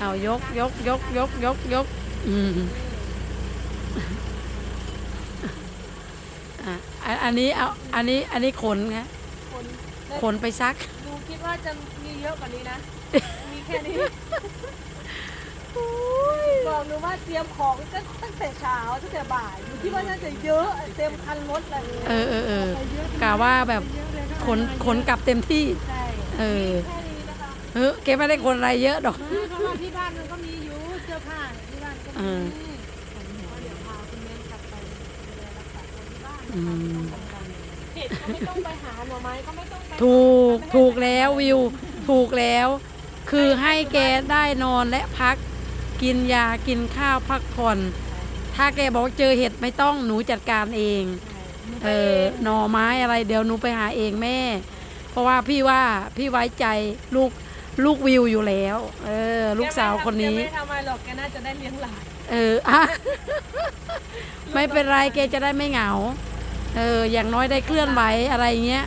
เอายกยกยกยกยกยกอืมอะอันอันนี้เอาอันนี้อันนี้ขนไงคนขนไปซัก ดูคิดว่าจะมีเยอะกว่านี้นะ มีแค่นี้บอกหนูว่าเตรียมของตั้งตั้งแต่เช้าตั้งแต่บ่ายหนูคิดว่าน่าจะเยอะเต็มคันรถเลยเออเออเออเยอะกะว่าแบบขนขนกลับเต็มที่ ใช่เออ แค่นี้นะคะ เออเกไม่ได้ขนอะไรเยอะดอกเพราะว่าที่บ้านมันก็มีอยู่เสื้อผ้าที่บ้านก็เอมีอเดี๋ยวพาคุณแม่กลับไปดูแลรักษาคนที่บ้านอืมเห็ดก็ไม่ต้องไปหาหน่อไม้ก็ไม่ต้องไปถูกถูกแล้ววิว ถูกแล้ว คือให้แกได้นอนและพัก กินยากินข้าวพักผ่อน ถ้าแกบอกเจอเห็ดไม่ต้องหนูจัดการเองเออหน่อไม้อะไรเดี๋ยวหนูไปหาเองแม่ เพราะว่าพี่ว่าพี่ไว้ใจลูก ลูกวิวอยู่แล้ว เออ ลูกสาวคนนี้ แกไม่ทำอะไรหรอกแกน่าจะได้เลี้ยงหลานเอออะไม่เป็นไรแกจะได้ไม่เหงา เออ อย่างน้อยได้เคลื่อนไหวอะไรเงี้ย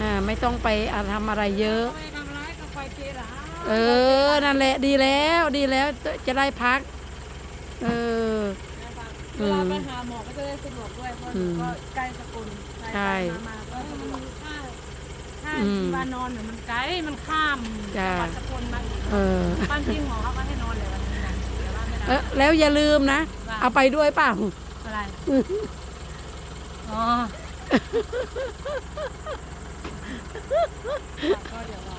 อ่า ไม่ต้องไปอะทำอะไรเยอะ ไม่ทำร้ายกับไฟเจราเออ นั่นแหละดีแล้วดีแล้วจะได้พัก เออ เวลาไปหาหมอก็จะได้สะดวกด้วยเพราะหนูก็ใกล้สกุลใช่ไปมาก็สะดวก ถ้าถ้าอืมที่บ้านนอนเนี่ยมันไกลมันข้ามจ้ะ จังหวัดสกลมาอีกเออบ้านพี่หมอเขาก็ให้นอนเลยวันนี้นะแต่ว่าไม่เอได้อแล้วอย่าลืมนะเอาไปด้วยเปล่า อะไรอ๋อก็เดี๋ยวรอ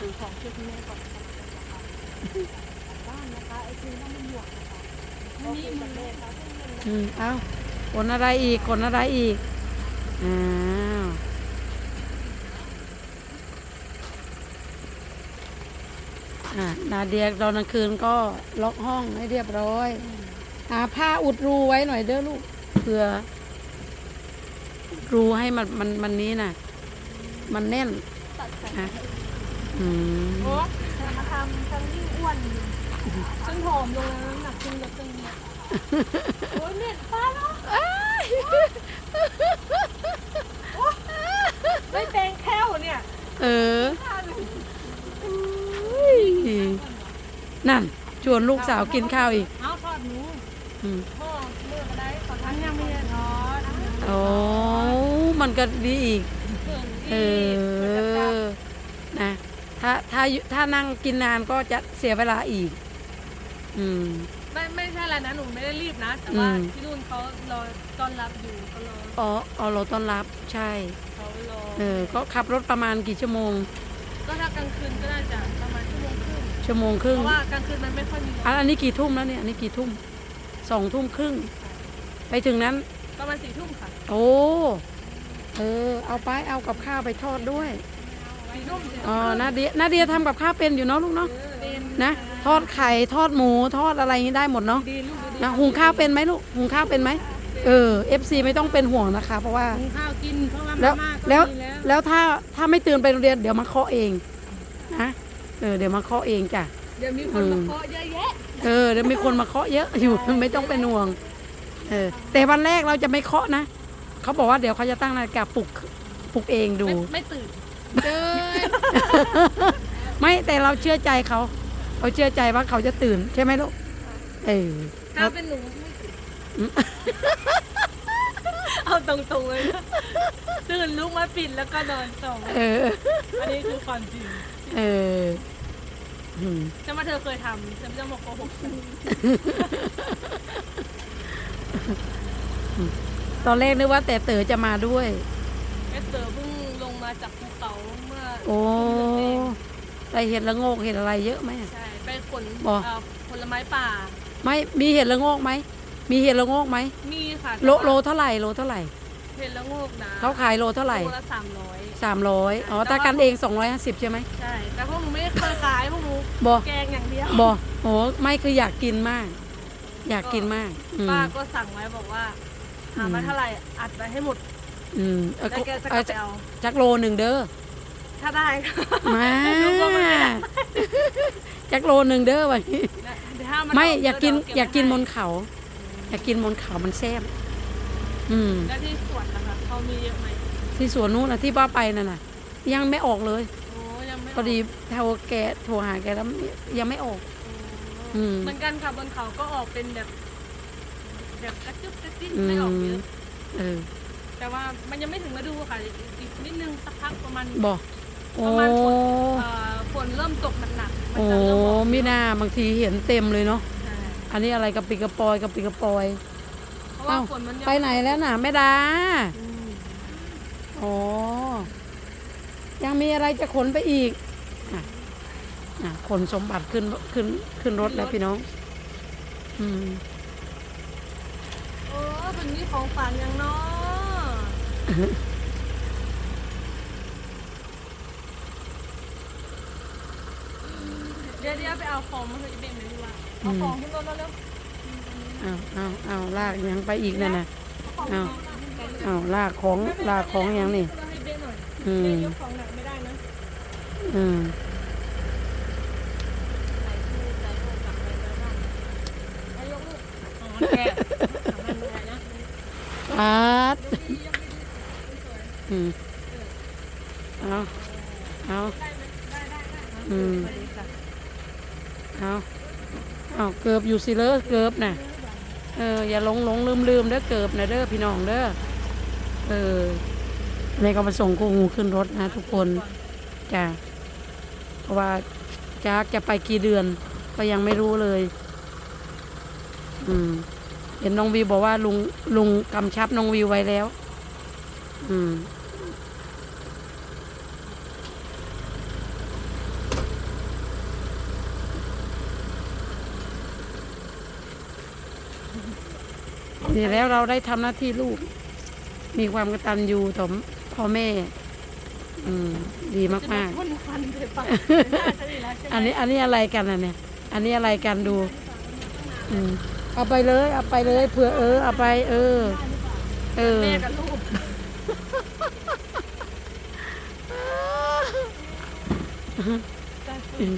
ถือของช่วยคุณแม่ก่อนนะคะบ้านนะคะไอ้คือต้องมันหยวกนะคะไม่มีมันเลยค่ะอืมเอาขนอะไรอีกขนอะไรอีกอ้าว อะนาเดียตอนกลางคืนก็ล็อกห้องให้เรียบร้อยหาผ้าอุดรูไว้หน่อยเด้อลูกเผื่อรูให้มันมันมันนี้น่ะ มันแน่นตัดใส่อะอืมโอ้ฉันมาทำฉันยิ่งอ้วนฉันผอมลงแล้วน้ำหนักขึ้นลดตึงเนี่ยโอ้ยเม็ดฟ้าแล้วไม่แปลงแค่วเนี่ย เออ นั่น ชวนลูกสาวกินข้าวอีกเอาทอดหมูอืมพ่อเมื่อก็ได้ขอทันยังไม่ได้ทอดโอ้มันก็ดีอีกเอเออ นะ ถ้าถ้าถ้านั่งกินนานก็จะเสียเวลาอีก อืม ไม่ไม่ใช่อะไรนะหนูไม่ได้รีบนะ แต่ว่าอืม ที่นู่นเขารอต้อนรับอยู่เขารออ๋ออ๋อเราต้อนรับ ใช่ เขารอเออ ก็ขับรถประมาณกี่ชั่วโมง ก็ถ้ากลางคืนก็น่าจะประมาณชั่วโมงครึ่ง ชั่วโมงครึ่เพงราะว่ากลางคืนมันไม่ค่อยมีรถอันอันนี้กี่ทุ่มแล้วเนี่ย อันนี้กี่ทุ่ม สองทุ่มครึ่ง ไปถึงนั้น ประมาณสี่ทุ่มค่ะโอ้ เออ เอาไป เอากับข้าวไปทอดด้วย สี่ทุ่มอ๋อนาเดียนาเดียทำกับข้าวเป็นอยู่เนาะลูกเนาะ เป็นนะ ทอดไข่ ทอดหมู ทอดอะไรอย่างนี้ได้หมดเนาะ ดีลูกดีนะหุงข้าวเป็นไหมลูก หุงข้าวเป็นไหม เออ FC ไม่ต้องเป็นห่วงนะคะ เพราะว่า หุงข้าวกินเพราะว่าแล้วมาม่าก็แล้วมีแล้วแล้วถ้าถ้าไม่ตื่นไปโรงเรียนเดี๋ยวมาเคาะเองนะ เออเดี๋ยวมาเคาะเองจ้ะ เดี๋ยวมีคนมาเคาะเยอะแยะเออเดี๋ยวมีคนมาเคาะเยอะอยู่ไม่ต้องเป็นห่วง เออ แต่วันแรกเราจะไม่เคาะนะเขาบอกว่าเดี๋ยวเขาจะตั้งนาฬิกาปลุกปลุกเองดู ไม่ไม่ตื่นเดินไม่แต่เราเชื่อใจเขาเราเชื่อใจว่าเขาจะตื่น ใช่ไหมลูกเออถ้าเป็นหนูไม่ตื่นอืมเอาตรงๆเลยนะตื่นลุกมาปิดแล้วก็นอนต่อเอออันนี้คือความจริง เออ อืมจะมาเธอเคยทำฉันจะมาโกหกฉันตอนแรกนึกว่าแต่เต๋อจะมาด้วย เอสเตอร์เพิ่งลงมาจากภูเขาเมื่อโอ้ช่วงเดือนเองไปเห็ดละโงกเห็ดอะไรเยอะไหมใช่ไปขนบ่ เอ่อผลไม้ป่า ไม่มีเห็ดละโงกไหมมีเห็ดละโงกไหมมีค่ะโลโลเท่าไหร่โลเท่าไหร่ เห็ดละโงกนะเขาขายโลเท่าไหร่โลละสามร้อยสามร้อยอ๋อถ้ากันเองสองร้อยห้าสิบใช่ไหมใช่แต่พวกหนูไม่เคยขายพวกหนูบอแกงอย่างเดียวบอโอ้ไม่คืออยากกินมาก อยากกินมากอืมป้าก็สั่งไว้บอกว่าหามาเท่าไหร่อัดไปให้หมด อืมเออแล้วแกจะกเอาลับไปเอาจักโลหนึ่งเด้อถ้าได้ก็มาลูกก็ไม่ได้จักโลหนึ่งเด้อวันนี้ถ้ามันไม่เอยากกินเดี๋วอยากกินเบบไว้นเขา อยากกินบนเขามันแซ่บ อืม แล้วที่สวนนะคะเขามีเยอะไหมที่สวนนู้นนะที่ป้าไปนั่นน่ะ ยังไม่ออกเลยโอ้ยังไม่พอดีโทรแกโทรหาแกแล้วยังไม่ออกโอ้อืม เหมือนกันค่ะบนเขาก็ออกเป็นแบบ แบบกระจุบกระจิ๊บอืไม่ออกเยมอะเออแต่ว่ามันยังไม่ถึงฤดูค่ะอีกอีกนิดนึงสักพักประมาณบอกโอ้ประมาณฝนเอ่อฝนเริ่มตกหนักๆมันโอ้จะเริ่มออกมิน่าบางทีเห็นเต็มเลยเนาะ ใช่อันนี้อะไรกับปิกระปอยกับปิกระปอยเพ ราะว่าเอ้าฝนมันยังไปไหนแล้วน่ะแม่ดาอืมอ๋อยังมีอะไรจะขนไปอีกอะอะขนสมบัติขึ้นขึ้นขึ้นรถแล้วพี่น้อง อืม โอ้เป็นนี่ของฝันยังเนาะเดี๋ยวเดี๋ยวไปเอาของมาเถอะอีเบนเลยดีกว่าเอาของขึ้นรถแล้วเร็ว เอาเอาเอาลากยังไปอีกนั่นน่ะเอาของเอาขึ้นรถแล้วเอาลากของลากของยังนี่เราให้เบนหน่อยอืเบมนยกของหนักไม่ได้นะอืมใส่ตู้ใส่โทรศัพท์ไปแล้วบ้างเอายกลูกอ๋อแกทำมันไม่ได้นะปัดยกดียกดีสวยอืมเอาเอาได้ไหมได้ได้ได้อืมไปดีจ้ะเอาเอาเกือบอยู่สิเลอเกือบน่ะ เอออย่าหลงหลงลืมลืมเด้อเกิบนะเด้อพี่น้องเด้อเออแม่ก็มาส่งกูงูขึ้นรถนะ ทุกคนจ้ะเพราะว่าจากจะไปกี่เดือน ก็ยังไม่รู้เลย อืม เห็นน้องวิวบอกว่าลุงลุงกำชับน้องวิวไว้แล้ว อืม นี่แล้วเราได้ทำหน้าที่ลูก มีความกตัญญูต่อพ่อแม่ อืม ดีมากพ่นควันไปปะน่าจะดีแล้วใช่ๆไหมอันนี้ อันนี้อะไรกันอะเนี่ย อันนี้อะไรกันดู อืมเอาไปเลย เอาไปเลยเผื่อเออ เอาไป เออ เออแม่กับลูกอืม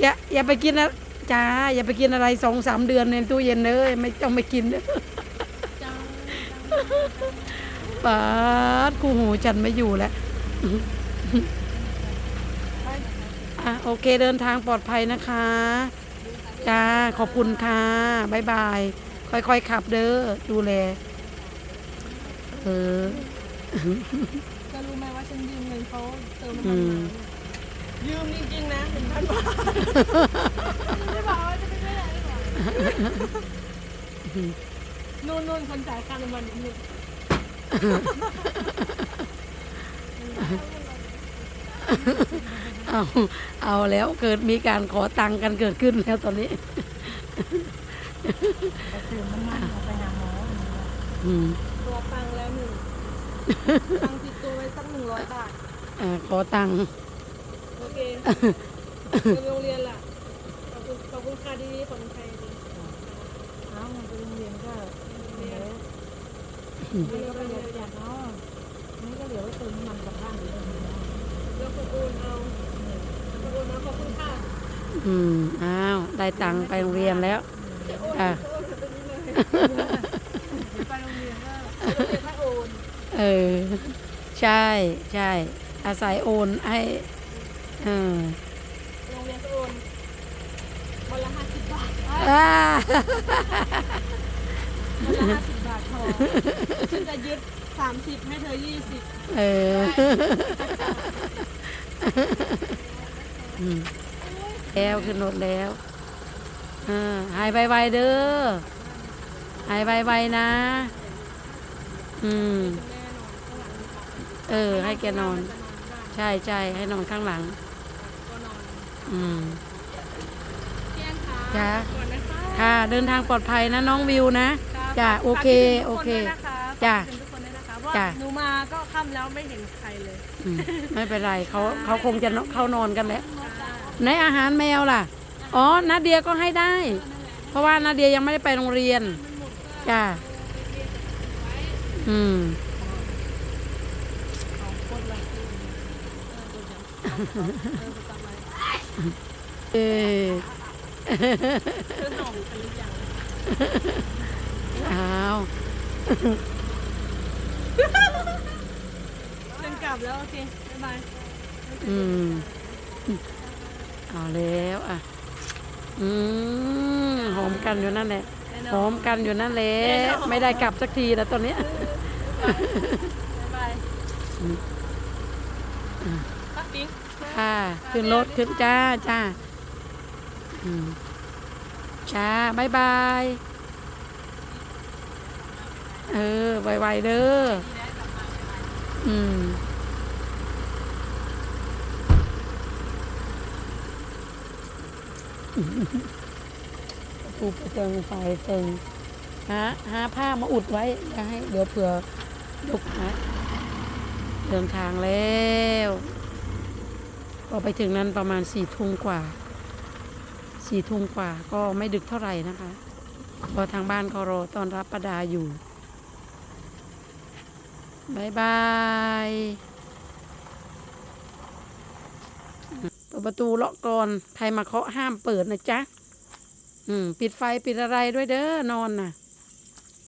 อย่าอย่าไปกินนะจ้าอย่าไปกินอะไรสองสามเดือนในตู้เย็นเลยไม่ต้องไปกินเด้อจัง ปาดคู่หูฉันไม่อยู่แล้วอะโอเคเดินทางปลอดภัยนะคะจ้าขอบคุณค่ะบ๊ายบาย ค่อยๆขับเด้อดูแลเออจะรู้ไหมว่าฉันยืมเงินเขาเติมอืน้ำมันมมายืมจริงๆนะหนึ่งพันบาทไม่บอกว่าจะไปไม่ได้หรือเปล่า นู่นนู่นคนจ่ายค่าน้ำมันอีกหนึ่งเอาเอาแล้วเกิดมีการขอตังค์กันเกิดขึ้นแล้วตอนนี้เติมน้ำมันไปหาหมออืมตัวตังค์แล้วหนึ่งตังค์ติดตัวไว้สักหนึ่งร้อยบาทอ่าขอตังค์โอเคไปโรงเรียนล่ะขอบคุณขอบคุณค่ะดีๆขอบคุณค่ะดีเอ้ามันไปโรงเรียนก็ อไว้เติมน้ำมันกลับบ้านอยู่ตรงนี้เนาะแล้วก็โอนเอาแล้วก็โอนเอาขอบคุณค่ะอืม อ้าว ได้ตังค์ไปโรงเรียนแล้ว อะไปนี่เลยไปโรงเรียนก็ไปโรงเรียนถ้าโอนเออ ใช่ใช่ อาศัยโอนให้เออโรงเรียนโอนวันละห้าสิบบาท ละห้าสิบบาทพอฉันจะยึดสามสิบให้เธอยี่สิบเอออืมแล้วขึ้นรถแล้วเออหายไวๆเด้อหายไวๆนะ อืมแม่นอนข้างหลังค่ะเออ ให้แกนอนจะนอนบ้านใช่ใช่ให้นอนข้างหลังก็นอนอืมเที่ยงค่ะจ้ะก่อนนะคะค่ะเดินทางปลอดภัยนะน้องวิวนะ จ้ะโอเคโอเคจ้ะฝากถึงทุกคนด้วยนะคะเพราะจ้ะว่าหนูมาก็ค่ำแล้วไม่เห็นใครเลยอืมไม่เป็นไรเขาเขาคงจะเข้านอนกันแล้วค่ะในอาหารแมวล่ะ อ๋อนาเดียก็ให้ได้ เพราะว่านาเดียยังไม่ได้ไปโรงเรียนจ้าอืม เออเพื่อนหน่องไปหรือยัง อ้าวเดินกลับแล้ว โอเค บ๊ายบาย อืม เอาแล้วอะ อืมมกันอยู่นั่นแหละแน่นหออนมกันอยู่นั่นแหละแน่นอนไม่ได้กลับสักทีนะตอนเนี้ยบ๊ายบายอืมปักปิ๊งค่ะขึ้นรถขึ้นจ้าจ้าอืมจ้าบายบาย เออ ไวๆเด้อ อืม ปูไปเติงไฟเติงหาหาผ้ามาอุดไว้อย่าให้ เดี๋ยวเผื่อลุกนะเดินทางแล้วก็ไปถึงนั้นประมาณสี่ทุ่มกว่าสี่ทุ่มกว่าก็ไม่ดึกเท่าไหร่นะคะพราะทางบ้านเขารอต้อนรับประดาอยู่ บายบายเปิดประตูเลาะก่อน ใครมาเคาะห้ามเปิดนะจ๊ะ อืม ปิดไฟปิดอะไรด้วยเด้อนอนน่ะ